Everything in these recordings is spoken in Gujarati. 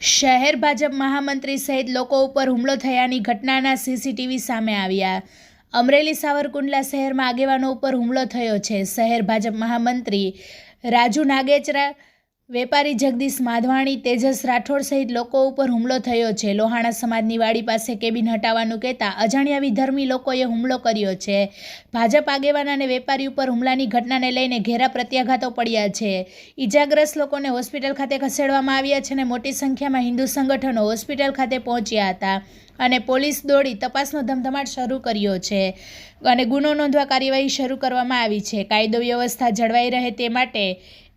શહેર ભાજપ મહામંત્રી સહિત લોકો ઉપર હુમલો થયાની ઘટનાના સીસીટીવી સામે આવ્યા. અમરેલી સાવરકુંડલા શહેરમાં આગેવાનો ઉપર હુમલો થયો છે. શહેર ભાજપ મહામંત્રી રાજુ નાગેચરા વેપારી જગદીશ માધવાણી, તેજસ રાઠોડ સહિત લોકો ઉપર હુમલો થયો છે. લોહાણા સમાજની વાડી પાસે કેબિન હટાવવાનું કહેતા અજાણ્યા વિધર્મી લોકોએ હુમલો કર્યો છે. ભાજપ આગેવાન અને વેપારી ઉપર હુમલાની ઘટનાને લઈને ઘેરા પ્રત્યાઘાતો પડ્યા છે. ઈજાગ્રસ્ત લોકોને હોસ્પિટલ ખાતે ખસેડવામાં આવ્યા છે અને મોટી સંખ્યામાં હિન્દુ સંગઠનો હોસ્પિટલ ખાતે પહોંચ્યા હતા અને પોલીસ દોડી તપાસનો ધમધમાટ શરૂ કર્યો છે અને ગુનો નોંધવા કાર્યવાહી શરૂ કરવામાં આવી છે. કાયદો વ્યવસ્થા જળવાઈ રહે તે માટે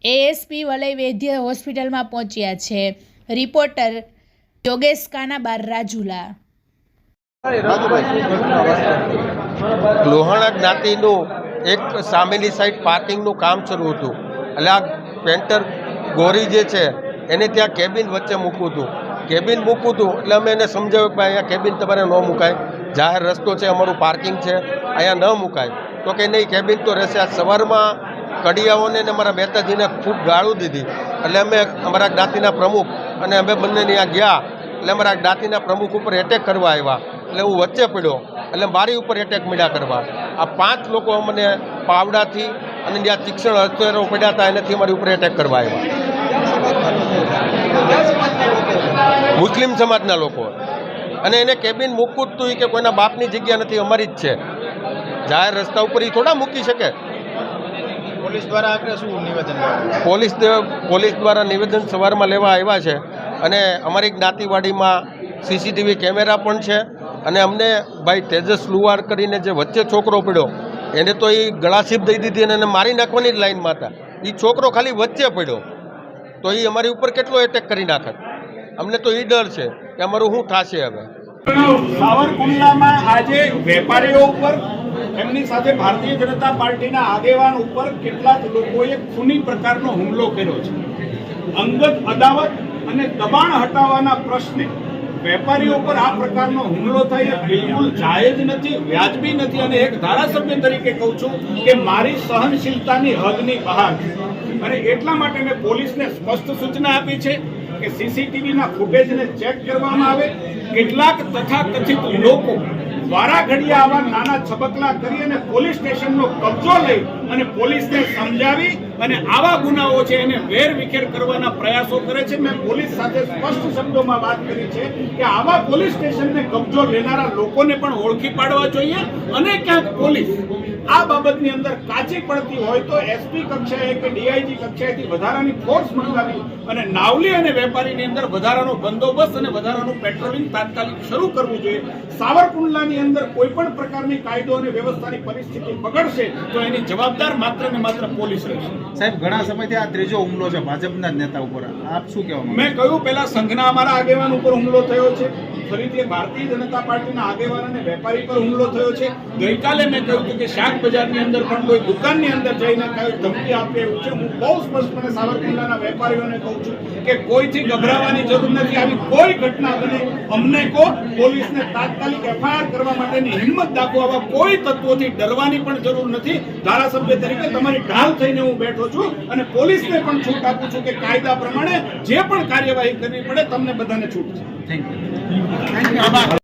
એએસપી વલય વૈદ્ય હોસ્પિટલમાં પહોંચ્યા છે. રિપોર્ટર યોગેશ કાનાબાર, રાજુલા. લોહાણા જ્ઞાતિનું એક સામેની સાઈડ પાર્કિંગનું કામ શરૂ હતું. એટલે આ પેન્ટર ગોરી જે છે, એને ત્યાં કેબિન વચ્ચે મૂકવું હતું. કેબિન મૂકવું હતું, એટલે અમે એને સમજાવ્યું કે અહીંયા કેબિન તમારે ન મુકાય. જાહેર રસ્તો છે, અમારું પાર્કિંગ છે. અહીંયા ન મુકાય. તો કે, નહીં કેબિન તો રહેશે. આ સવારમાં કડિયાઓને ને અમારા મહેતાજીને ખૂબ ગાળું દીધી. એટલે અમે અમારા જ્ઞાતિના પ્રમુખ અને અમે બંને ત્યાં ગયા. એટલે અમારા જ્ઞાતિના પ્રમુખ ઉપર એટેક કરવા આવ્યા. એટલે હું વચ્ચે પડ્યો. એટલે મારી ઉપર એટેક મળ્યા કરવા. આ પાંચ લોકો અમને પાવડાથી અને જ્યાં તીક્ષ્ણ હથિયારો પડ્યા હતા એનાથી અમારી ઉપર એટેક કરવા આવ્યા. મુસ્લિમ સમાજના લોકો. અને એને કેબિન મૂકવું જ તું કે કોઈના બાપની જગ્યા નથી, અમારી જ છે. જાહેર રસ્તા ઉપર એ થોડા મૂકી શકે. પોલીસ દ્વારા આપણે શું નિવેદન પોલીસ પોલીસ દ્વારા નિવેદન સવારમાં લેવા આવ્યા છે અને અમારી જ્ઞાતિવાડીમાં સીસીટીવી કેમેરા પણ છે અને અમને ભાઈ તેજસ લુવાર કરીને જે વચ્ચે છોકરો પડ્યો એને તો એ ગળાસીપ દઈ દીધી અને એને મારી નાખવાની જ લાઈનમાં હતા. એ છોકરો ખાલી વચ્ચે પડ્યો. તો એ અમારી ઉપર કેટલો એટેક કરી નાખત અમને તો એ ડર છે કે અમારું શું થશે હવે? સાવરકુંડલામાં આજે વેપારીઓ ઉપર એમની સાથે ભારતીય જનતા પાર્ટીના આગેવાન ઉપર કેટલાક લોકોએ ખૂની પ્રકારનો હુમલો કર્યો છે. અંગત અદાવત અને દબાણ હટાવવાના પ્રશ્ને વેપારીઓ પર આ પ્રકારનો હુમલો થાય. એ બિલકુલ જાયજ નથી, વ્યાજબી નથી. અને એક ધારાસભ્ય તરીકે કહું છું કે મારી સહનશીલતાની હદની બહાર અને એટલા માટે મેં પોલીસને સ્પષ્ટ સૂચના આપી છે કે સીસીટીવીના ફૂટેજને ચેક કરવામાં આવે. કેટલાક તથાકથિત લોકો વારા ઘડિયા આવા નાના છબકલા કરી અને પોલીસ સ્ટેશનનો કબજો લઈ અને પોલીસને સમજાવી અને આવા ગુનાઓ છે એને વેર વિખેર કરવાના પ્રયાસો કરે છે. મેં પોલીસ સાથે સ્પષ્ટ શબ્દોમાં વાત કરી છે કે આવા પોલીસ સ્ટેશનને કબજો લેનારા લોકોને પણ ઓળખી પાડવા જોઈએ અને ક્યાંક પોલીસ આ બાબતની અંદર કાચી પડતી હોય તો એસપી કક્ષાએ કે ડીઆઈજી કક્ષાએથી વધારાની ફોર્સ મંગાવી અને નાવલી અને વેપારીની અંદર વધારાનો બંદોબસ્ત અને વધારાનું પેટ્રોલિંગ તાત્કાલિક શરૂ કરવું જોઈએ. સાવરકુંડલાની અંદર કોઈ પણ પ્રકારની કાયદો અને વ્યવસ્થાની પરિસ્થિતિ બગડશે તો એની જવાબદાર માત્ર ને માત્ર પોલીસ રહેશે. સાહેબ ઘણા સમયથી આ ત્રીજો હુમલો છે ભાજપના જ નેતા ઉપર. આપ શું કહેવા મેં કહ્યું પહેલા સંઘના અમારા આગેવાન ઉપર હુમલો થયો છે. કે કે કોઈથી ગભરાવાની જરૂર નથી. આવી કોઈ ઘટના બને, અમને કહો. પોલીસને તાત્કાલિક એફઆઈઆર કરવા માટેની હિંમત દાખવો, આવા કોઈ તત્વોથી ડરવાની પણ જરૂર નથી. ધારાસભ્ય તરીકે તમારી ઢાલ થઈને હું બેઠો છું અને પોલીસને પણ છૂટ આપું છું કે કાયદા પ્રમાણે જે પણ કાર્યવાહી કરવી પડે, તમને બધાને છૂટ છે. Thank you.